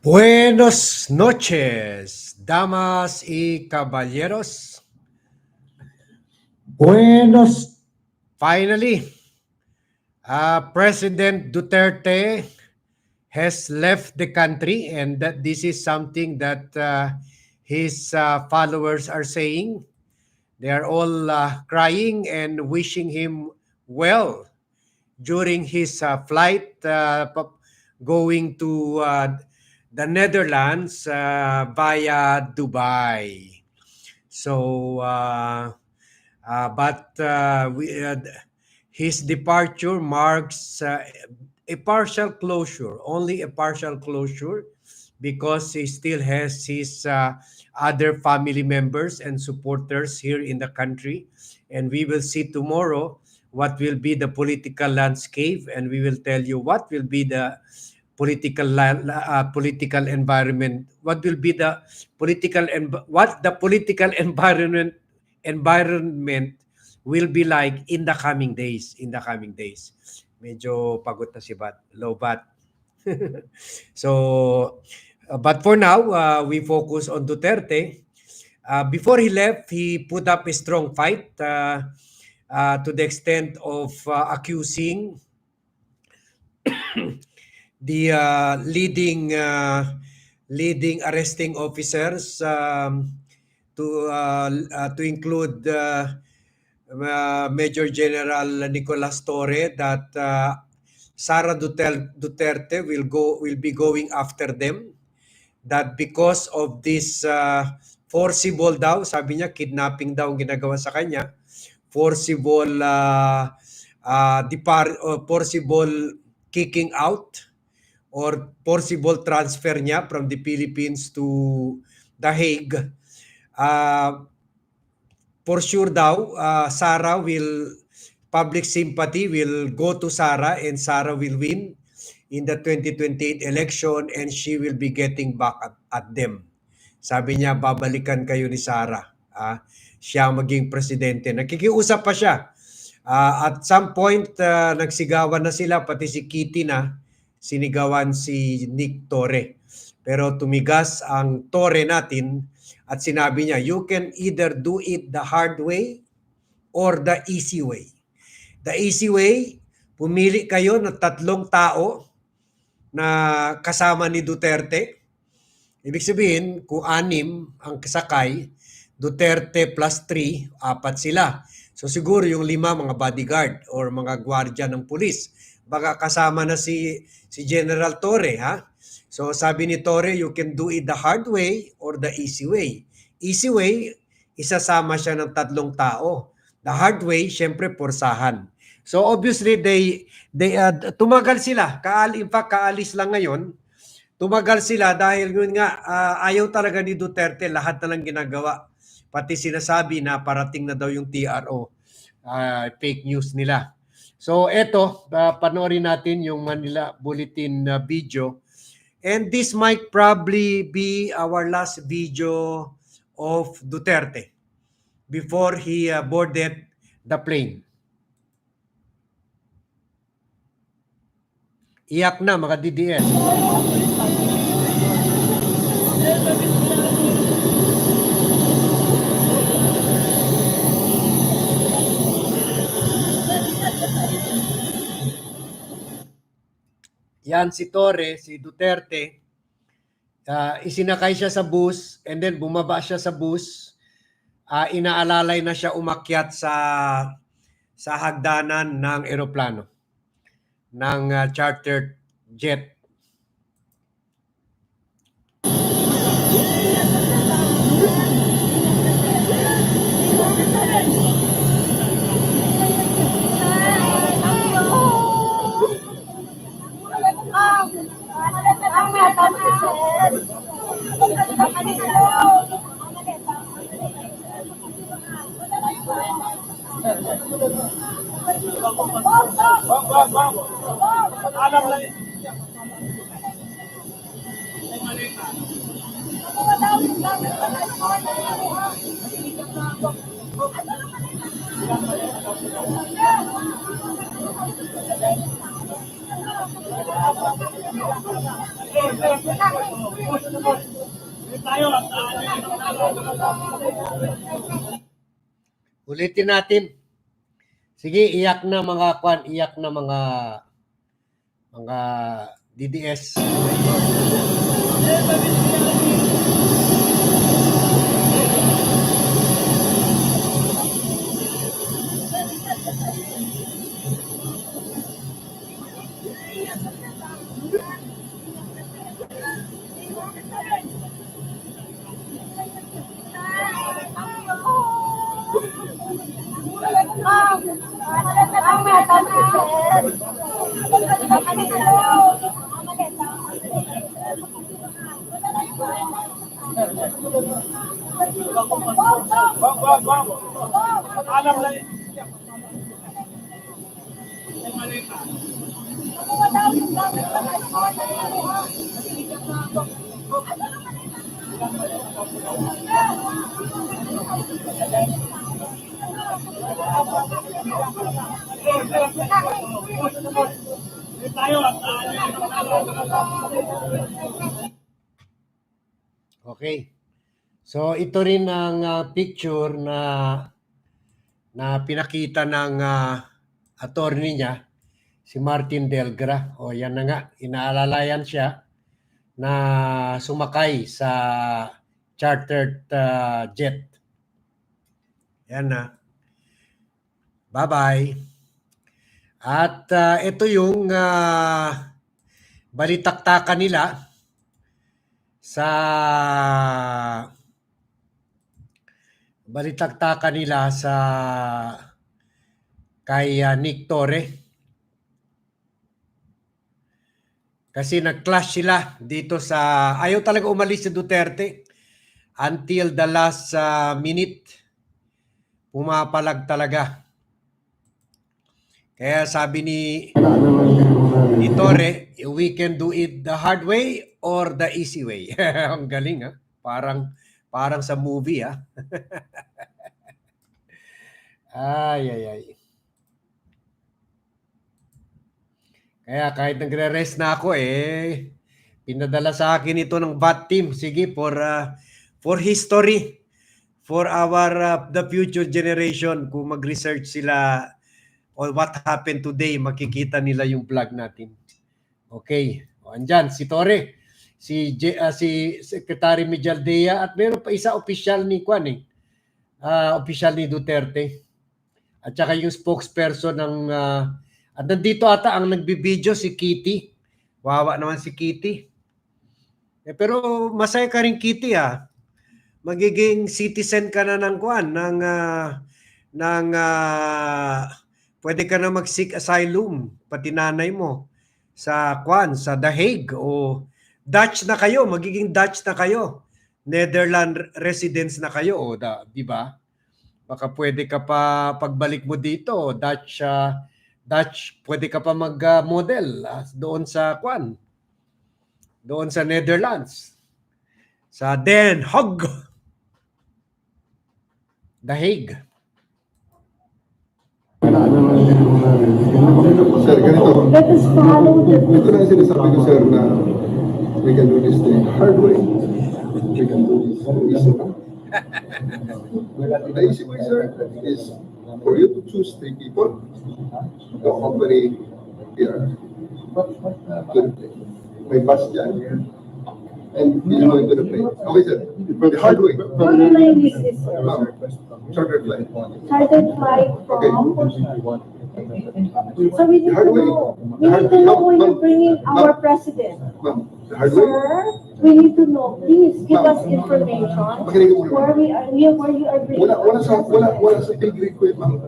Buenos noches, damas y caballeros. Buenos. Finally, uh, President Duterte has left the country, and that this is something that uh, his uh, followers are saying. They are all uh, crying and wishing him well during his uh, flight uh, going to uh, the Netherlands uh, via Dubai. So, uh, uh, but uh, we, uh, his departure marks uh, a partial closure, only a partial closure, because he still has his other family members and supporters here in the country. And we will see tomorrow what will be the political landscape, and we will tell you what will be the political uh, political environment. What will be the political and what the political environment environment will be like in the coming days in the coming days. Medyo pagod na si Bat low bat. So uh, but for now uh, we focus on Duterte. Uh, before he left he put up a strong fight uh, uh, to the extent of uh, accusing the uh, leading uh, leading arresting officers um, to uh, uh, to include uh, uh, Major General Nicolas Torre that uh, Sara Duterte will go will be going after them. That because of this uh, forcible daw sabi niya kidnapping daw ang ginagawa sa kanya. Forcible uh, uh, depar or forcible kicking out or possible transfer niya from the Philippines to The Hague. Uh, for sure daw, uh, Sara will, public sympathy will go to Sara and Sara will win in the 2028 election and she will be getting back at, at them. Sabi niya, babalikan kayo ni Sara. Ah, siya maging presidente. Nakikiusap pa siya. Ah, at some point, ah, nagsigawan na sila, pati si Kitty na, sinigawan si Nick Torre. Pero tumigas ang Torre natin at sinabi niya, you can either do it the hard way or the easy way. The easy way, pumili kayo ng tatlong tao na kasama ni Duterte. Ibig sabihin, kung anim ang kasakay, Duterte plus 3, apat sila. So siguro yung lima mga bodyguard or mga gwardiya ng pulis. Baka kasama na si si General Torre, ha? So sabi ni Torre, you can do it the hard way or the easy way. Easy way, isasama siya ng tatlong tao. The hard way, syempre porsahan. So obviously they they uh, tumagal sila. Kaal in fact kaalis lang ngayon. Tumagal sila dahil yun nga ah, ayaw talaga ni Duterte lahat na lang ginagawa. Pati sinasabi na parating na daw yung TRO. ah, fake news nila. So eto, uh, panoorin natin yung Manila Bulletin uh, video. And this might probably be our last video of Duterte before he uh, boarded the plane. Iyak na mga DDS. Yan si Torre, si Duterte, ah, isinakay siya sa bus and then bumaba siya sa bus. Ah, inaalalay na siya umakyat sa sa hagdanan ng eroplano ng ah, chartered jet. Ulitin natin. Sige, iyak na mga kwan, iyak na mga mga DDS. Okay. So ito rin ang ah, picture na na pinakita ng ah, attorney niya si Martin Delgra. O yan na nga, inaalalayan siya na sumakay sa chartered ah, jet. Yan na. Bye-bye. At ah, ito yung ah, balitaktakan nila sa balitaktakan nila sa kay ah, Nick Torre. Kasi nag-clash sila dito sa ayaw talaga umalis si Duterte until the last ah, minute pumapalag talaga. Kaya sabi ni ni Torre, we can do it the hard way or the easy way. Ang galing ha. Parang parang sa movie ha. ay ay ay. Kaya kahit nagre-rest na ako eh pinadala sa akin ito ng bat team. Sige for uh, for history for our uh, the future generation kung mag-research sila on what happened today, makikita nila yung vlog natin. Okay. O, andyan, si Tore, si, J, ah, si Secretary Mijaldea, at meron pa isa official ni Kwan eh. Ah, official ni Duterte. At saka yung spokesperson ng... ah, at nandito ata ang nagbibideo si Kitty. Wawa naman si Kitty. Eh, pero masaya ka rin Kitty ah. Magiging citizen ka na ng Kwan, ng... ah, ng ah, pwede ka na mag-seek asylum, pati nanay mo, sa Kwan, sa The Hague, o Dutch na kayo, magiging Dutch na kayo. Netherland residents na kayo, o da, di ba? Baka pwede ka pa, pagbalik mo dito, Dutch, ah, Dutch, pwede ka pa mag-model ah, doon sa Kwan, doon sa Netherlands, sa Den Haag, The Hague. Sir, ganito. Let us follow the Ito na yung sinasabi ko, sir, na we can do this the hard way. We can do this the easy way. The easy way, sir, is for you to choose three people to accompany here to the plane. May bus dyan. And he's going to the plane. Okay, sir. The hard way. What plane is this, sir? Ma'am, Chartered flight. Chartered flight Okay. from? So we need to know, we need to know where you're bringing our president. Ma'am, the hard way. Sir, we need to know, please give us information Makinig where we are, where you are bringing. Wala, wala sa, wala, wala sa big request, ma'am.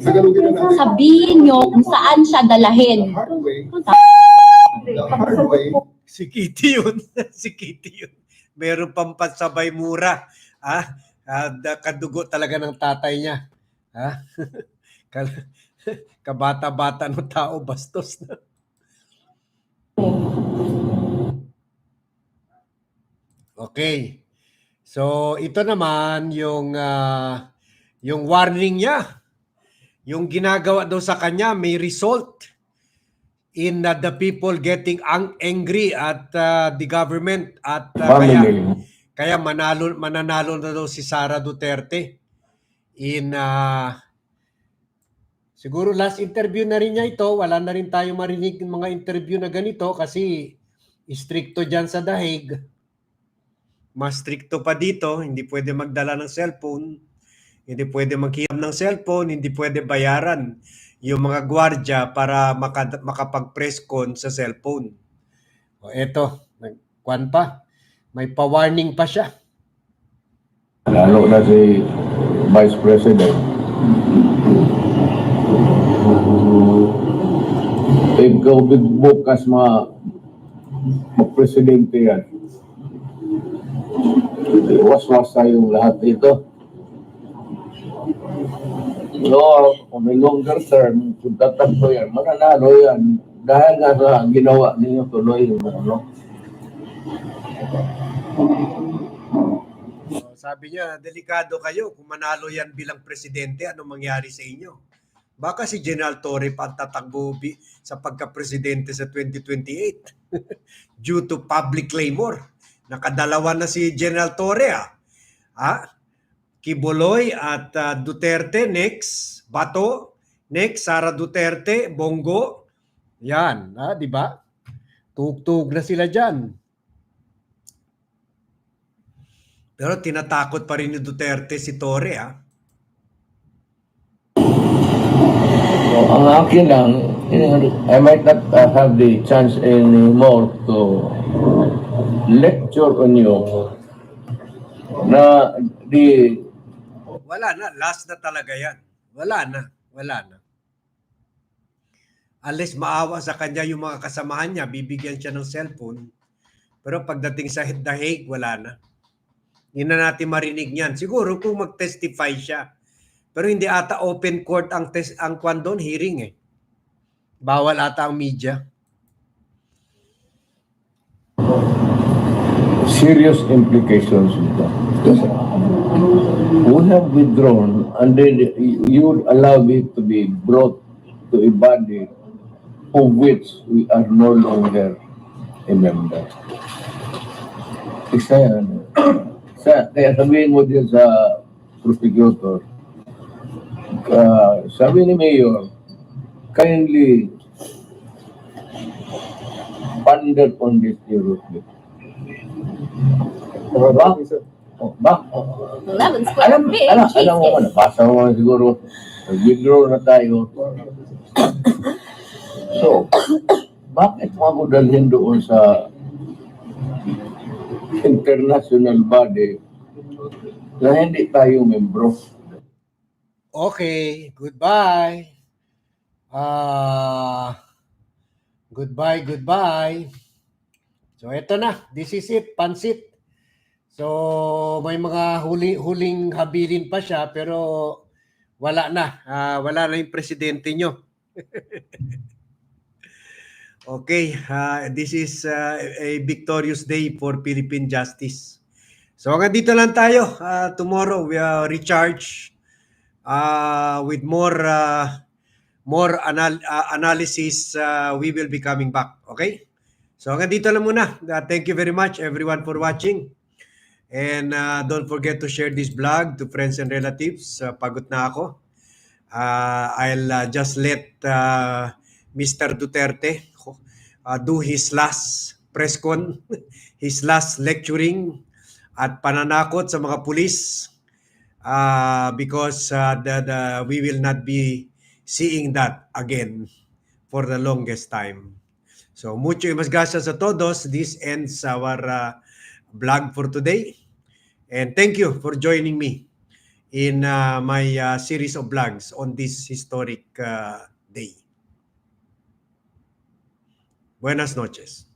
Tagalogin na natin. sabihin nyo kung saan siya The dalahin. hard way, The hard way Si Kitty yun. si Kitty yun. Meron pang pansabay mura. Ha? Ah, da- kadugo talaga ng tatay niya. Ha? Ka- Kabata-bata ng tao, bastos na. Okay. So, ito naman yung ah, yung warning niya. Yung ginagawa daw sa kanya may result in uh, the people getting ang- angry at uh, the government at uh, kaya Kaya manalo, mananalo na daw si Sara Duterte in ah, siguro last interview na rin niya ito. Wala na rin tayo marinig ng mga interview na ganito kasi stricto dyan sa dahig. Mas stricto pa dito, hindi pwede magdala ng cellphone, hindi pwede maghiram ng cellphone, hindi pwede bayaran yung mga gwardya para maka, makapag-press con sa cellphone. O eto, nagkwan pa. May pa-warning pa siya. lalo na si Vice President. Ikaw bukas ma mag-presidente yan. Was-was tayong lahat dito. No, kung may longer term, kung tatakbo yan, mananalo yan. Dahil nga sa ginawa ninyo tuloy yung ano. Sabi niya, delikado kayo kung manalo yan bilang presidente, ano mangyari sa inyo? Baka si General Torre pa tatakbo sa pagka-presidente sa 2028 due to public clamor. Nakadalawa na si General Torre ah. Ah, Kiboloy at ah, Duterte next, Bato next, Sara Duterte, Bongo. Yan, ah, di ba? Tugtog na sila diyan. Pero tinatakot pa rin ni Duterte si Torre ah. Ang akin lang, I might not uh, have the chance anymore to lecture on you na the Wala na, last na talaga yan. Wala na, wala na. Unless maawa sa kanya yung mga kasamahan niya, bibigyan siya ng cellphone. Pero pagdating sa The Hague, wala na. Hindi na natin marinig niyan. Siguro kung mag-testify siya. Pero hindi ata open court ang test ang kwan hearing eh. Bawal ata ang media. serious implications nito. Because we have withdrawn and then you allow it to be brought to a body of which we are no longer a member. Isa yan. Sa, kaya sabihin mo din sa prosecutor, uh, sabi ni Mayor, kindly ponder on this seriously. Ba? Oh, ba? Oh. Alam, feet. alam, alam mo ko, nabasa mo nga siguro, nag-withdraw na tayo. So, bakit mo dalhin doon sa international body na hindi tayo membro? Okay, goodbye. Ah, goodbye, goodbye. So eto na, this is it, pansit. So may mga huli, huling habilin pa siya pero wala na. Ah, wala na yung presidente nyo. okay, ah, this is ah, a victorious day for Philippine justice. So hanggang dito lang tayo. Ah, tomorrow we are recharge uh, with more uh, more anal- uh, analysis uh, we will be coming back okay? So hanggang dito lang muna. Uh, thank you very much everyone for watching. And uh, don't forget to share this vlog to friends and relatives. Uh, pagod na ako. Uh, I'll uh, just let uh, Mr. Duterte uh, do his last press con his last lecturing at pananakot sa mga pulis uh, because uh, the, the, we will not be seeing that again for the longest time. So, mucho y mas gracias a todos. This ends our uh, vlog for today. And thank you for joining me in uh, my uh, series of vlogs on this historic uh, day. Buenas noches.